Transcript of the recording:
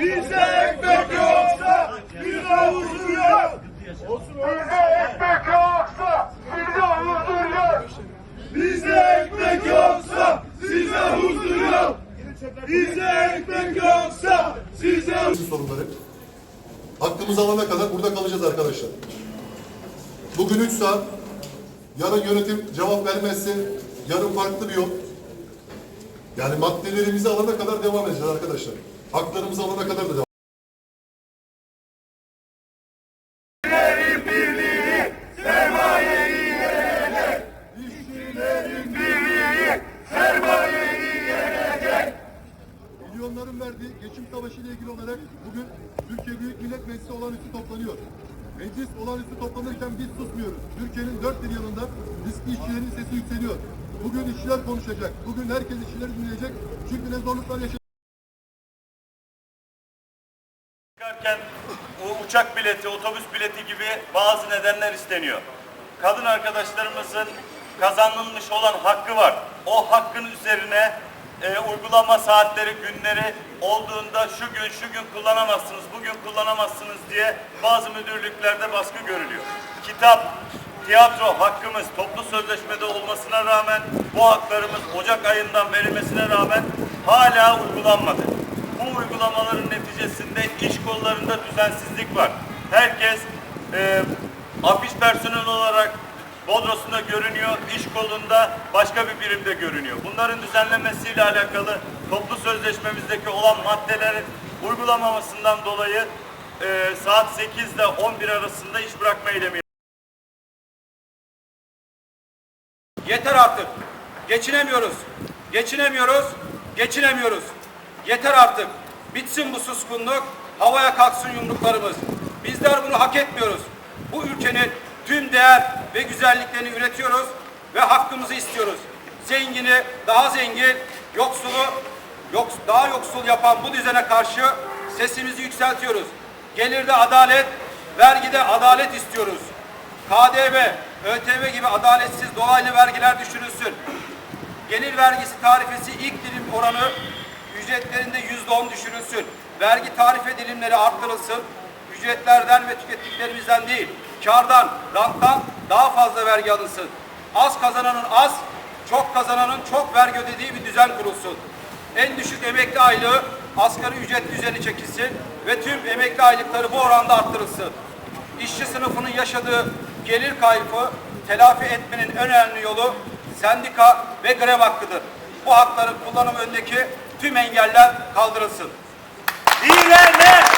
Bize ekmek yoksa bize huzur yok. Bize ekmek yoksa bize huzur yok. Bize ekmek yoksa size huzur yok. Bize ekmek yoksa size sorunları. Hakkımızı alana kadar burada kalacağız arkadaşlar. Bugün 3 saat, yarın yönetim cevap vermezse yarın farklı bir yol. Yani maddelerimizi alana kadar devam edeceğiz arkadaşlar. Haklarımızı alana kadar da Milyonların verdiği geçim savaşı ile ilgili olarak bugün Türkiye Büyük Millet Meclisi olağanüstü toplanıyor. Meclis olağanüstü toplanırken biz susmuyoruz. Türkiye'nin dört bir yanında riskli işçilerin sesi yükseliyor. Bugün işçiler konuşacak. Bugün herkes işçileri dinleyecek. Çünkü ne zorluklar yaşayacak. Çıkarken o uçak bileti, otobüs bileti gibi bazı nedenler isteniyor. Kadın arkadaşlarımızın kazanılmış olan hakkı var. O hakkın üzerine e, uygulama saatleri, günleri olduğunda şu gün şu gün kullanamazsınız, bugün kullanamazsınız diye bazı müdürlüklerde baskı görülüyor. Kitap, tiyatro hakkımız toplu sözleşmede olmasına rağmen bu haklarımız Ocak ayından verilmesine rağmen hala uygulanmadı. Uygulamaların neticesinde iş kollarında düzensizlik var. Herkes e, afiş personel olarak Bodros'unda görünüyor, iş kolunda başka bir birimde görünüyor. Bunların düzenlenmesiyle alakalı toplu sözleşmemizdeki olan maddelerin uygulamamasından dolayı e, saat 8 ile 11 arasında iş bırakma eylemi Yeter artık. Geçinemiyoruz. Geçinemiyoruz. Geçinemiyoruz. Yeter artık. Bitsin bu suskunluk. Havaya kalksın yumruklarımız. Bizler bunu hak etmiyoruz. Bu ülkenin tüm değer ve güzelliklerini üretiyoruz ve hakkımızı istiyoruz. Zengini daha zengin, yoksulu yoks, daha yoksul yapan bu düzene karşı sesimizi yükseltiyoruz. Gelirde adalet, vergide adalet istiyoruz. KDV, ÖTV gibi adaletsiz dolaylı vergiler düşürülsün. Gelir vergisi tarifesi ilk dilim oranı ücretlerinde yüzde on düşürülsün. Vergi tarife dilimleri arttırılsın. Ücretlerden ve tükettiklerimizden değil, kardan, ranttan daha fazla vergi alınsın. Az kazananın az, çok kazananın çok vergi ödediği bir düzen kurulsun. En düşük emekli aylığı asgari ücret düzeni çekilsin ve tüm emekli aylıkları bu oranda arttırılsın. İşçi sınıfının yaşadığı gelir kaybı telafi etmenin en önemli yolu sendika ve grev hakkıdır. Bu hakların kullanım önündeki tüm engeller kaldırılsın. Direne!